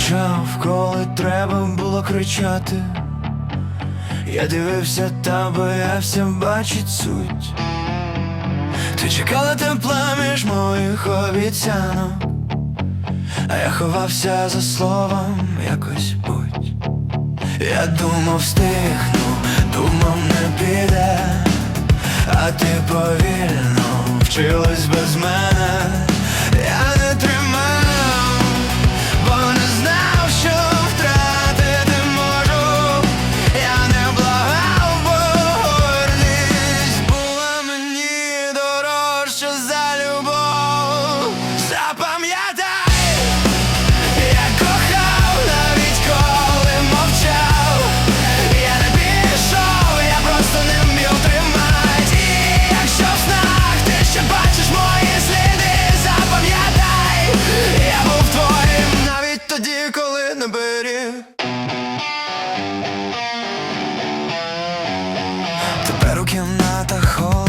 мовчав, коли треба було кричати. Я дивився та боявся бачить суть. Ти чекала тепла між моїх обіцянок, а я ховався за словом якось будь. Я думав, встигну, думав, не піде, а ти повільно вчилась без мене. кімнатах.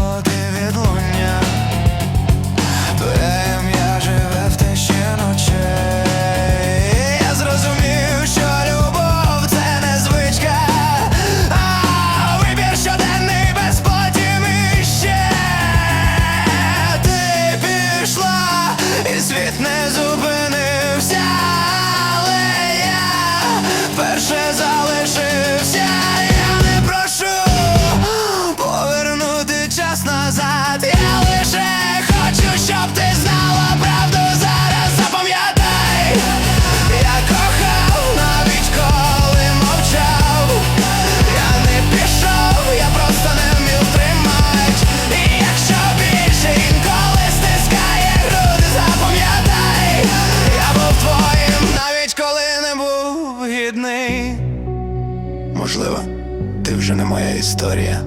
Можливо, ти вже не моя історія.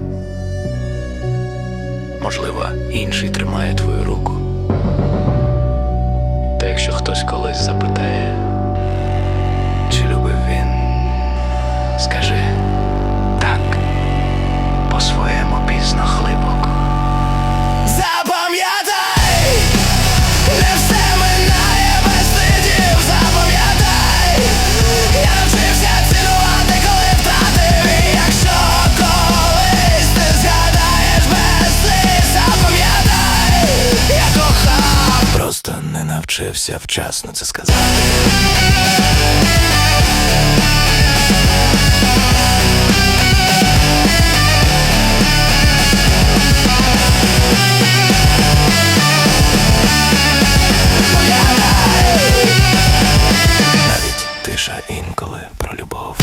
Можливо, інший тримає твою руку. Та якщо хтось колись запитає. не навчився вчасно це сказати. Навіть тиша інколи про любов.